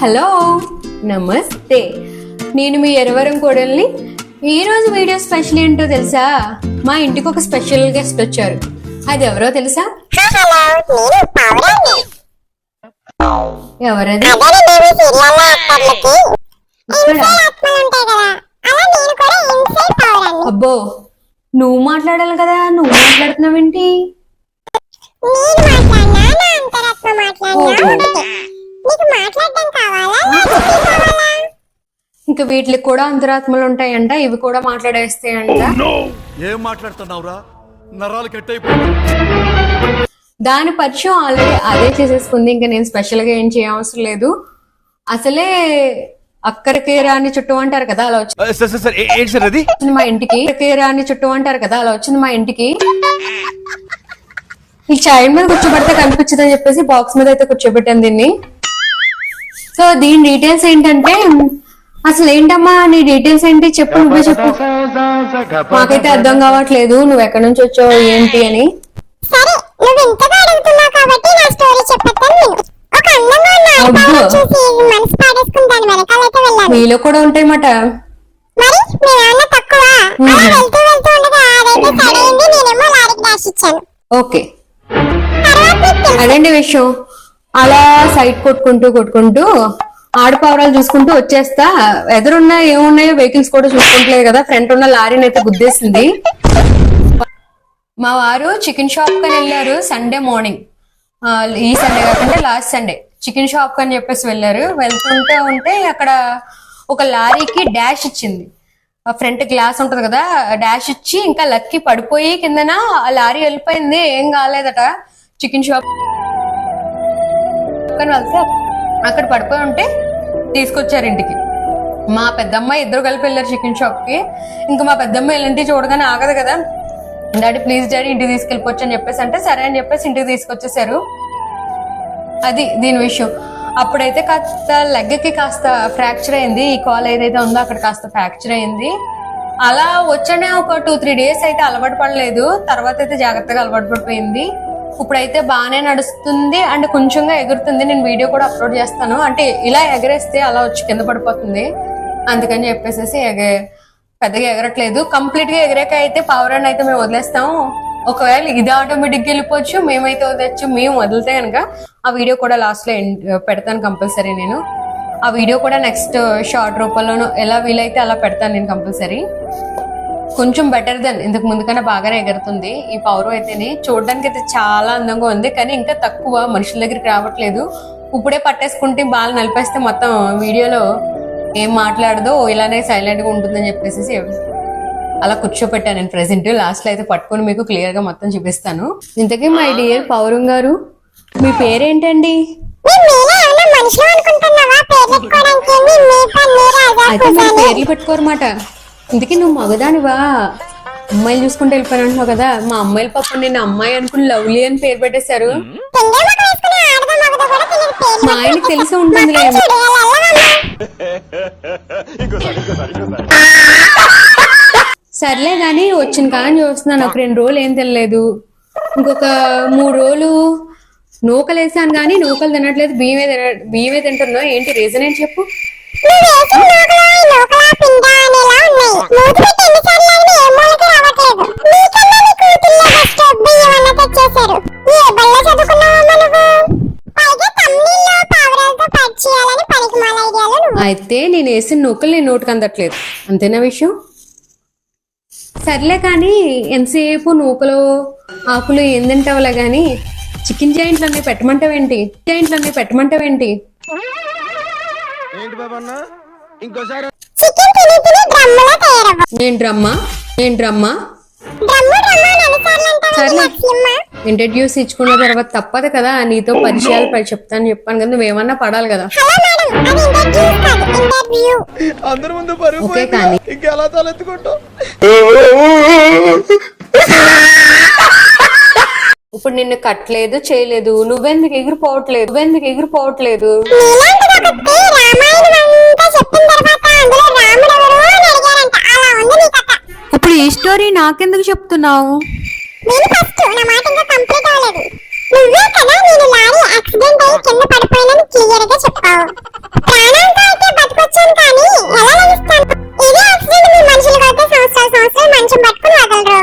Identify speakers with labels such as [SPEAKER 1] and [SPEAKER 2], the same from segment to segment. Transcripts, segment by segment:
[SPEAKER 1] Hello నమస్తే. నేను మీ ఎరవరం కోడల్ని. ఈ రోజు వీడియో స్పెషల్ ఏంటో తెలుసా? మా ఇంటికి ఒక స్పెషల్ గెస్ట్ వచ్చారు. అది ఎవరో తెలుసా? ఎవరది? అబ్బో నువ్వు మాట్లాడాలి కదా నువ్వు మాట్లాడుతున్నావేంటి?
[SPEAKER 2] నేను మాట్లాడినా?
[SPEAKER 1] ఇంకా వీటికి కూడా అంతరాత్మలు ఉంటాయంట ఇవి కూడా మాట్లాడేస్తాయంట.
[SPEAKER 3] ఏం మాట్లాడుతున్నావురా? నరాలు కట్
[SPEAKER 1] దాని పరిచయం ఆల్రెడీ అదే చేసేసుకుంది ఇంకా నేను స్పెషల్గా ఏం చేయవసరం లేదు. అసలే అక్కడికి రాని చుట్టూ అంటారు కదా అలా వచ్చి-
[SPEAKER 3] సార్ సార్ సార్ ఏ- ఏంటి సార్ అది?
[SPEAKER 1] వచ్చింది మా ఇంటికి. అక్కడికి రాని చుట్టూ అంటారు కదా అలా వచ్చింది మా ఇంటికి. ఈ చైల్డ్ మీద కూర్చోబెడితే కనిపించదు అని చెప్పేసి బాక్స్ మీద అయితే కూర్చోబెట్టాను దీన్ని. సో దీని డీటెయిల్స్ ఏంటంటే అసలు ఏంటమ్మా నీ డీటెయిల్స్ ఏంటి? చెప్పు నువ్వే చెప్పు. మాకైతే అర్థం కావట్లేదు. నువ్వు ఎక్కడి నుంచి వచ్చావు ఏంటి అని.
[SPEAKER 2] సరే నువ్వు ఇంతగా అడుగుతున్నావు కాబట్టి నా స్టోరీ చెప్పేస్తాను నేను. ఒక అందంగా ఉన్న
[SPEAKER 1] అబ్బో.
[SPEAKER 2] ఆడపిల్లని చూసి మనసు పాడేసుకుని దాని వెనకాలైతే వెళ్ళాను.
[SPEAKER 1] మీలో కూడా ఉంటాయి మాట
[SPEAKER 2] మరి మీ నాన్న తక్కువ? అలా వెళ్తూ వెళ్తూ ఉండగా అదైతే సైడ్ అయింది నేనేమో లారీకి డాష్ ఇచ్చాను
[SPEAKER 1] ఓకే.
[SPEAKER 2] తర్వాత నీకు తెలుసు.
[SPEAKER 1] అదండి విషయం. అలా సైడ్ కొట్టుకుంటూ కొట్టుకుంటూ ఆడపావురాలు చూసుకుంటూ వచ్చేస్తా. ఎదురున్నా ఏమున్నాయో వెహికల్స్ కూడా చూసుకుంటలేదు కదా. ఫ్రంట్ ఉన్న లారీని అయితే గుద్దేసింది. మా వారు చికెన్ షాప్ కని వెళ్ళారు సండే మార్నింగ్. ఈ సండే కాకుండా లాస్ట్ సండే. చికెన్ షాప్ కని చెప్పేసి వెళ్ళారు. వెళ్తుంటే ఉంటే అక్కడ ఒక లారీకి డాష్ ఇచ్చింది. ఆ ఫ్రంట్ గ్లాస్ ఉంటది కదా డాష్ ఇచ్చి ఇంకా లక్కి పడిపోయి కిందన ఆ లారీ వెళ్ళిపోయింది. ఏం కాలేదట. చికెన్ షాప్ కానీ వెళ్తే అక్కడ పడిపోయి ఉంటే తీసుకొచ్చారు ఇంటికి. మా పెద్దమ్మాయి ఇద్దరు కలిపి వెళ్ళారు చికెన్ షాప్కి ఇంకా మా పెద్దమ్మ ఎలాంటి చూడగానే ఆగదు కదా. డాడీ ప్లీజ్ డాడీ ఇంటికి తీసుకెళ్ళిపోవచ్చు అని చెప్పేసి అంటే సరే అని చెప్పేసి ఇంటికి తీసుకొచ్చేసారు. అది దీని విషయం. అప్పుడైతే కాస్త లెగ్గకి కాస్త ఫ్రాక్చర్ అయింది. ఈ కాల్ ఏదైతే ఉందో అక్కడ కాస్త ఫ్రాక్చర్ అయింది. అలా వచ్చనే ఒక టూ త్రీ డేస్ అయితే అలవాటు పడలేదు. తర్వాత అయితే జాగ్రత్తగా అలవాటు పడిపోయింది. ఇప్పుడైతే బాగానే నడుస్తుంది అండ్ కొంచెంగా ఎగురుతుంది. నేను వీడియో కూడా అప్లోడ్ చేస్తాను. అంటే ఇలా ఎగరేస్తే అలా వచ్చి కింద పడిపోతుంది. అందుకని చెప్పేసి ఎగే పెద్దగా ఎగరట్లేదు. కంప్లీట్గా ఎగరాక అయితే పవర్ అయితే మేము వదిలేస్తాం ఒకవేళ ఇది ఆటోమేటిక్ వెళ్ళిపోవచ్చు. మేమైతే వదలచ్చు మేము వదిలితే కనుక ఆ వీడియో కూడా లాస్ట్లో పెడతాను కంపల్సరీ నేను. ఆ వీడియో కూడా నెక్స్ట్ షార్ట్ రూపంలోనూ ఎలా వీలైతే అలా పెడతాను నేను కంపల్సరీ కొంచెం బెటర్ దెన్ ఇంతకు ముందు కన్నా బాగానే ఎగురుతుంది. ఈ పౌరం అయితేనే చూడడానికి అయితే చాలా అందంగా ఉంది. కానీ ఇంకా తక్కువ మనుషుల దగ్గరికి రావట్లేదు. ఇప్పుడే పట్టేసుకుంటే బాగా నలిపేస్తే మొత్తం వీడియోలో ఏం మాట్లాడదో ఇలానే సైలెంట్గా ఉంటుందని చెప్పేసి అలా కూర్చోపెట్టాను నేను ప్రెసెంట్ లాస్ట్లో అయితే పట్టుకొని మీకు క్లియర్గా మొత్తం చూపిస్తాను. ఇంతకీ మై డియర్ పౌరం గారు మీ పేరేంటండి? అయితే మరి. పేర్లు పెట్టుకోరమాట ఇందుకే నువ్వు మగదానివా? అమ్మాయిలు చూసుకుంటూ వెళ్ళిపోయాను అంటున్నావు కదా. మా అమ్మాయిల పాప నేను అమ్మాయి అనుకుని లవ్లీ అని పేరు పెట్టేశారు. మా ఆయనకి తెలిసి
[SPEAKER 2] ఉంటుంది
[SPEAKER 1] సర్లే గాని వచ్చిన కాలం చూస్తున్నాను. ఒక రెండు రోజులు ఏం తినలేదు ఇంకొక మూడు రోజులు నూకలు వేసాను కానీ నూకలు తినట్లేదు. బియ్యమే తిన బియ్యమే తింటున్నావు. ఏంటి రీజన్ ఏంటి చెప్పు?
[SPEAKER 2] నువ్వు వేసిన నూకలో ఈ నూకలా పిండా అనేలా ఉన్నాయి. మూతి పెట్టి ఎన్నిసార్లు లాగినా ఏ మూలకి రావట్లేదు. నీకన్నా నీ కూతుళ్ళే బెస్ట్. బియ్యం అన్న తెచ్చేశారు. ఏ బళ్ళో చదువుకున్నావమ్మా నువ్వు? పైగా తమ్ముళ్ళలో పావురాలతో పని చేయాలని పనికిమాల ఐడియాలు నువ్వు.
[SPEAKER 1] అయితే నేను వేసిన నూకలు నేను నోటికి అందట్లేదు అంతేనా విషయం సర్లే కానీ ఎంతసేపు నూకలు ఆకులు ఏం తింటావులే కానీ చికెన్ జాయింట్లు అన్నీ పెట్టమంటావేంటి జాయింట్లు అన్నీ పెట్టమంటావేంటి
[SPEAKER 3] ఏంటి బాబన్న ఇంకోసారి
[SPEAKER 2] చికెన్ తిని తిని డ్రమ్ములో తయారవ్వ.
[SPEAKER 1] ఏంట్రమ్మా? ఏంట్రమ్మా?
[SPEAKER 2] డ్రమ్ము డ్రమ్ము అని ఎన్నిసార్లు అంటావు
[SPEAKER 1] సర్లే.
[SPEAKER 2] లక్ష్మమ్మ?
[SPEAKER 1] ఇంట్రడ్యూస్ ఇచ్చుకున్న తర్వాత తప్పదు కదా నీతో పరిచయాలు పడి చెప్తాను చెప్పాను కదా నువ్వేమన్నా పడాలి కదా.
[SPEAKER 2] హలో మేడం అది ఇంటర్వ్యూ కాదు ఇంటర్వ్యూ.
[SPEAKER 3] అందరి ముందు పరుగు
[SPEAKER 1] ఓకే కానీ.
[SPEAKER 3] ఇంకెలా తలెత్తుకుంటావు?
[SPEAKER 1] ఇప్పుడు నిన్ను కట్టలేదు చేయలేదు నువ్వెందుకు ఎగిరిపోవట్లేదు నువ్వెందుకు ఎగిరిపోవట్లేదు?
[SPEAKER 2] నీలాంటిది ఒకటి రామాయణం
[SPEAKER 1] ఈ స్టోరీ నాకెందుకు చెప్తున్నావు?
[SPEAKER 2] నేను ఫస్ట్ నా మాట ఇంకా కంప్లీట్ అవ్వలేదు నువ్వే కదా నేను లారీ యాక్సిడెంట్ అయ్యి కింద పడిపోయినని క్లియర్గా చెప్పావు. అయితే బతికొచ్చాను కానీ ఎలా లభిస్తాను? ఇదే యాక్సిడెంట్ మీ మనుషులకు అయితే సంవత్సరాలు సంవత్సరాలు మంచం పట్టుకుని వదలరు.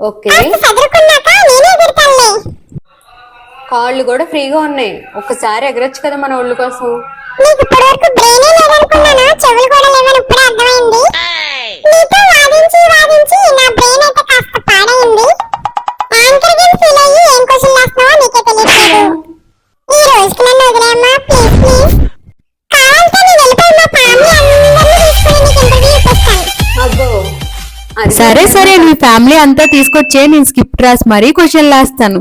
[SPEAKER 2] ఓకే. చదువుకున్నాక నేనే ఎగురుతానులే కాళ్ళు కూడా ఫ్రీగా ఉన్నాయి. ఒక్కసారి ఎగరొచ్చు కదా మన ఒళ్ళు కోసం. నీకు
[SPEAKER 1] ఇప్పటివరకు బ్రెయిన్
[SPEAKER 4] సరే సరే నీ ఫ్యామిలీ అంతా తీసుకొచ్చే నేను స్కిప్ట్ రాసి మరీ క్వశ్చన్
[SPEAKER 2] అయిపోయింది?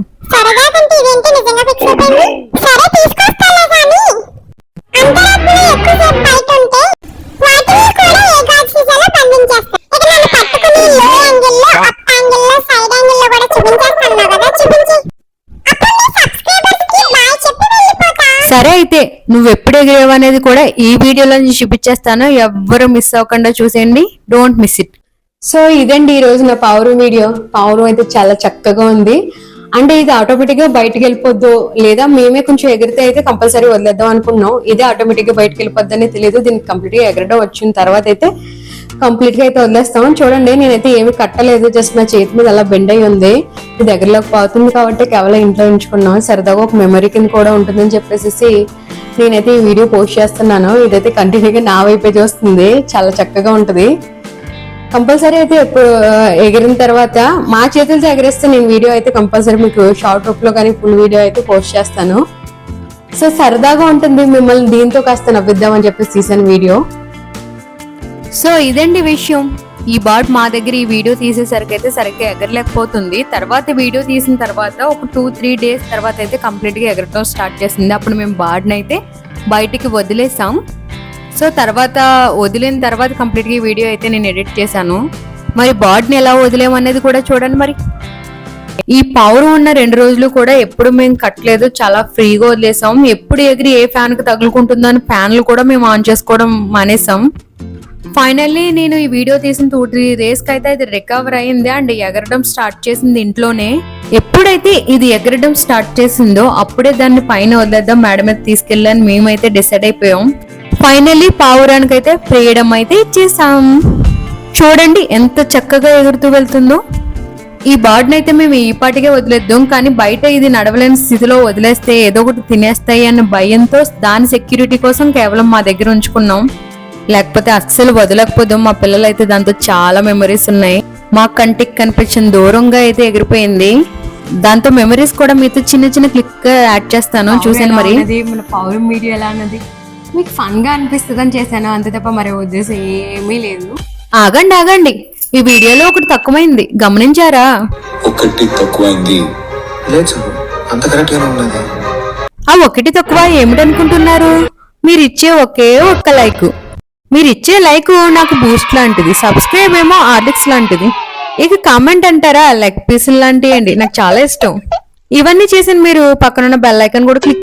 [SPEAKER 2] సరే
[SPEAKER 4] అయితే నువ్వు ఎప్పుడు ఎగిరేవు అనేది కూడా ఈ వీడియోలో నుంచి చూపించేస్తాను. ఎవ్వరు మిస్ అవ్వకుండా చూసేయండి. డోంట్ మిస్ ఇట్
[SPEAKER 1] సో ఇదండి ఈ రోజు నా పావురం వీడియో పావురం అయితే చాలా చక్కగా ఉంది. అంటే ఇది ఆటోమేటిక్గా బయటకు వెళ్ళిపోద్దు లేదా మేమే కొంచెం ఎగిరితే అయితే కంపల్సరీ వదిలేద్దాం అనుకున్నాం. ఇదే ఆటోమేటిక్గా బయటకు వెళ్ళిపోద్ది అనేది తెలియదు. దీనికి కంప్లీట్గా ఎగరడం వచ్చిన తర్వాత అయితే కంప్లీట్గా అయితే వదిలేస్తాం. చూడండి నేనైతే ఏమి కట్టలేదు. జస్ట్ నా చేతి మీద అలా బెండ్ అయి ఉంది. ఇది ఎగరలోకి పోతుంది కాబట్టి కేవలం ఇంట్లో ఉంచుకున్నాం. సరదాగా ఒక మెమరీ కింద కూడా ఉంటుందని చెప్పేసి నేనైతే ఈ వీడియో పోస్ట్ చేస్తున్నాను. ఇదైతే కంటిన్యూగా నా వైపే చూస్తుంది. చాలా చక్కగా ఉంటుంది. కంపల్సరీ అయితే ఎప్పుడు ఎగిరిన తర్వాత మా చేతులతో ఎగరేస్తే నేను వీడియో అయితే కంపల్సరీ మీకు షార్ట్ రూప్లో కానీ ఫుల్ వీడియో అయితే పోస్ట్ చేస్తాను. సో సరదాగా ఉంటుంది మిమ్మల్ని దీంతో కాస్త నవ్విద్దామని చెప్పేసి తీసాను వీడియో.
[SPEAKER 4] సో ఇదండి విషయం. ఈ బాట్ మా దగ్గర ఈ వీడియో తీసేసరికి అయితే సరిగ్గా ఎగరలేకపోతుంది. తర్వాత వీడియో తీసిన తర్వాత ఒక టూ త్రీ డేస్ తర్వాత అయితే కంప్లీట్గా ఎగరటం స్టార్ట్ చేసింది. అప్పుడు మేము బాడ్ని అయితే బయటికి వదిలేసాం. సో తర్వాత వదిలిన తర్వాత కంప్లీట్గా ఈ వీడియో అయితే నేను ఎడిట్ చేశాను. మరి బాడీని ఎలా వదిలేమనేది కూడా చూడండి మరి. ఈ పావురం ఉన్న రెండు రోజులు కూడా ఎప్పుడు మేము కట్టలేదు. చాలా ఫ్రీగా వదిలేసాం. ఎప్పుడు ఎగిరి ఏ ఫ్యాన్కి తగులుకుంటుందో అని ఫ్యాన్లు కూడా మేము ఆన్ చేసుకోవడం మానేసాం. ఫైనల్లీ నేను ఈ వీడియో తీసిన టూ త్రీ డేస్కి అయితే ఇది రికవర్ అయింది అండ్ ఎగరడం స్టార్ట్ చేసింది ఇంట్లోనే. ఎప్పుడైతే ఇది ఎగరడం స్టార్ట్ చేసిందో అప్పుడే దాన్ని పైన వదిలేద్దాం మేడం మీద తీసుకెళ్ళని మేమైతే డిసైడ్ అయిపోయాం. ఫైనల్లీ పావురానికి అయితే ఫ్రీడమ్ అయితే ఇచ్చేసాం. చూడండి ఎంత చక్కగా ఎగురుతూ వెళ్తుందో. ఈ బార్డ్ని అయితే మేము ఈ పాటికే వదిలేద్దాం కానీ బయట ఇది నడవలేని స్థితిలో వదిలేస్తే ఏదో ఒకటి తినేస్తాయి అన్న భయంతో దాని సెక్యూరిటీ కోసం కేవలం మా దగ్గర ఉంచుకున్నాం. లేకపోతే అస్సలు వదలకపోదాం మా పిల్లలు అయితే దాంతో చాలా మెమరీస్ ఉన్నాయి. మా కంటికి కనిపించిన దూరంగా అయితే ఎగిరిపోయింది. దాంతో మెమరీస్ కూడా మీతో చిన్న చిన్న క్లిక్ యాడ్ చేస్తాను చూసాను మరి.
[SPEAKER 1] మన పౌరం వీడియో ఎలా అన్నది. మీకు ఫన్గా అనిపిస్తుంది అని చేశాను? అంతే తప్ప మరి ఉద్దేశం ఏమీ లేదు.
[SPEAKER 4] ఆగండి ఆగండి. ఈ వీడియోలో ఒకటి తక్కువైంది. గమనించారా?
[SPEAKER 5] ఒకటి తక్కువైంది. లేదు చెప్పు అంత కరెక్ట్ గానే ఉన్నది.
[SPEAKER 4] ఆ ఒకటి తక్కువ ఏమిటనుకుంటున్నారు? మీరు ఇచ్చే ఒకే ఒక్క లైక్. మీరు ఇచ్చే లైక్ నాకు బూస్ట్ లాంటిది సబ్స్క్రైబ్ ఏమో ఆర్లిక్స్ లాంటిది. ఇక కామెంట్ అంటారా? లెగ్ పీసులు లాంటివి అండి నాకు చాలా ఇష్టం. ఇవన్నీ చేసిన మీరు పక్కనున్న బెల్ ఐకాన్ కూడా క్లిక్